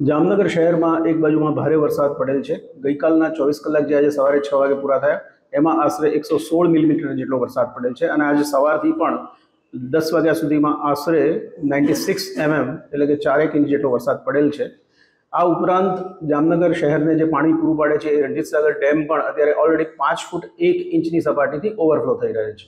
જામનગર શહેરમાં એક બાજુમાં ભારે વરસાદ પડેલ છે. ગઈકાલના ચોવીસ કલાક જે આજે સવારે છ વાગે પૂરા થયા, એમાં આશરે એકસો સોળ મિલીમીટર જેટલો વરસાદ પડેલ છે અને આજે સવારથી પણ દસ વાગ્યા સુધીમાં આશરે નાઇન્ટી સિક્સ એમએમ એટલે કે ચારેક ઇંચ જેટલો વરસાદ પડેલ છે. આ ઉપરાંત જામનગર શહેરને જે પાણી પૂરું પાડે છે એ રણજીત સાગર ડેમ પણ અત્યારે ઓલરેડી પાંચ ફૂટ એક ઇંચની સપાટીથી ઓવરફ્લો થઈ રહ્યો છે.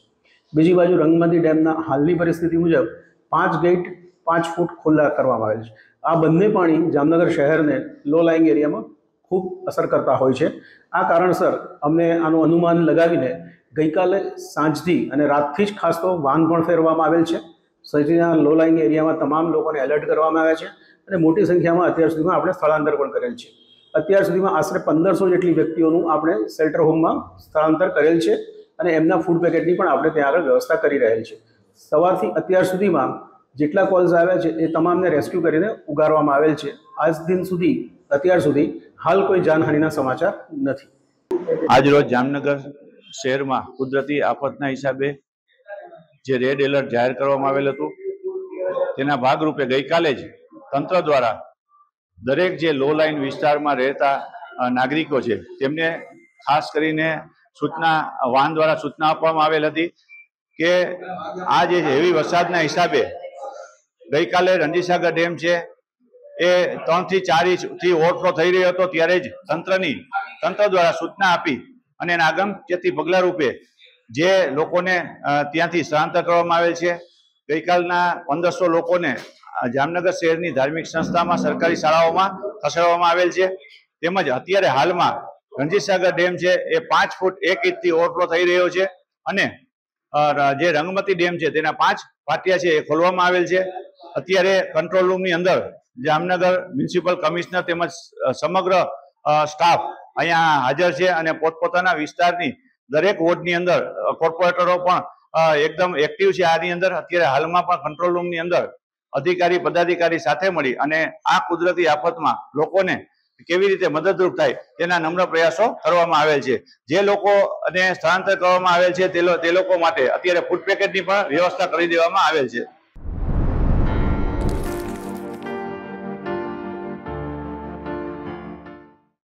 બીજી બાજુ રંગમતી ડેમના હાલની પરિસ્થિતિ મુજબ પાંચ ગેટ પાંચ ફૂટ ખુલ્લા કરવામાં આવેલ છે. આ બંને પાણી જામનગર શહેરને લો લાઇંગ એરિયામાં ખૂબ અસર કરતા હોય છે. આ કારણસર અમને આનું અનુમાન લગાવીને ગઈકાલે સાંજથી અને રાતથી જ ખાસ તો વાન પણ ફેરવવામાં આવેલ છે. સજીના લો લાઇંગ એરિયામાં તમામ લોકોને એલર્ટ કરવામાં આવ્યા છે અને મોટી સંખ્યામાં અત્યાર સુધીમાં આપણે સ્થળાંતર પણ કરેલ છે. અત્યાર સુધીમાં આશરે પંદરસો જેટલી વ્યક્તિઓનું આપણે શેલ્ટર હોમમાં સ્થળાંતર કરેલ છે અને એમના ફૂડ પેકેટની પણ આપણે ત્યાં આગળ વ્યવસ્થા કરી રહેલ છે. સવારથી અત્યાર સુધીમાં જેટલા કોલ્સ આવ્યા છે, એ તમામને રેસ્ક્યુ કરીને ઉગારવામાં આવેલ છે. આજ દિન સુધી, અત્યાર સુધી હાલ કોઈ જાનહાનિના સમાચાર નથી. આજરોજ જામનગર શહેરમાં કુદરતી આફતના હિસાબે જે રેડ એલર્ટ જાહેર કરવામાં આવેલ હતું, તેના ભાગરૂપે ગઈકાલે જ તંત્ર દ્વારા દરેક જે લો લાઇન વિસ્તારમાં રહેતા નાગરિકો છે, તેમને ખાસ કરીને સૂચના, વાહન દ્વારા સૂચના આપવામાં આવેલ હતી કે આ જે હેવી વરસાદના હિસાબે ગઈકાલે રણજીસાગર ડેમ છે, એ ત્રણથી ચાર ઇંચથી ઓવરફ્લો થઈ રહ્યો હતો, ત્યારે જ તંત્રની, તંત્ર દ્વારા સૂચના આપી અને એના આગમચેતી પગલા રૂપે જે લોકોને ત્યાંથી સ્થળાંતર કરવામાં આવેલ છે. ગઈકાલના પંદરસો લોકોને જામનગર શહેરની ધાર્મિક સંસ્થામાં સરકારી શાળાઓમાં ખસેડવામાં આવેલ છે. તેમજ અત્યારે હાલમાં રણજીતસાગર ડેમ છે, એ પાંચ ફૂટ એક ઇંચથી ઓવરફ્લો થઈ રહ્યો છે અને જે રંગમતી ડેમ છે, તેના પાંચ પાટિયા છે, એ ખોલવામાં આવેલ છે. અત્યારે કંટ્રોલ રૂમની અંદર જામનગર મ્યુનિસિપલ કમિશનર તેમજ સમગ્ર સ્ટાફ અહીંયા હાજર છે અને પોતપોતાના વિસ્તારની દરેક વોર્ડની અંદર કોર્પોરેટરો પણ એકદમ એક્ટિવ છે આની અંદર. અત્યારે હાલમાં પણ કંટ્રોલ રૂમની અંદર અધિકારી, પદાધિકારી સાથે મળી અને આ કુદરતી આફતમાં લોકોને કેવી રીતે મદદરૂપ થાય તેના નમ્ર પ્રયાસો કરવામાં આવેલ છે. જે લોકો અને સ્થળાંતર કરવામાં આવેલ છે તે લોકો માટે અત્યારે ફૂડ પેકેટની પણ વ્યવસ્થા કરી દેવામાં આવેલ છે.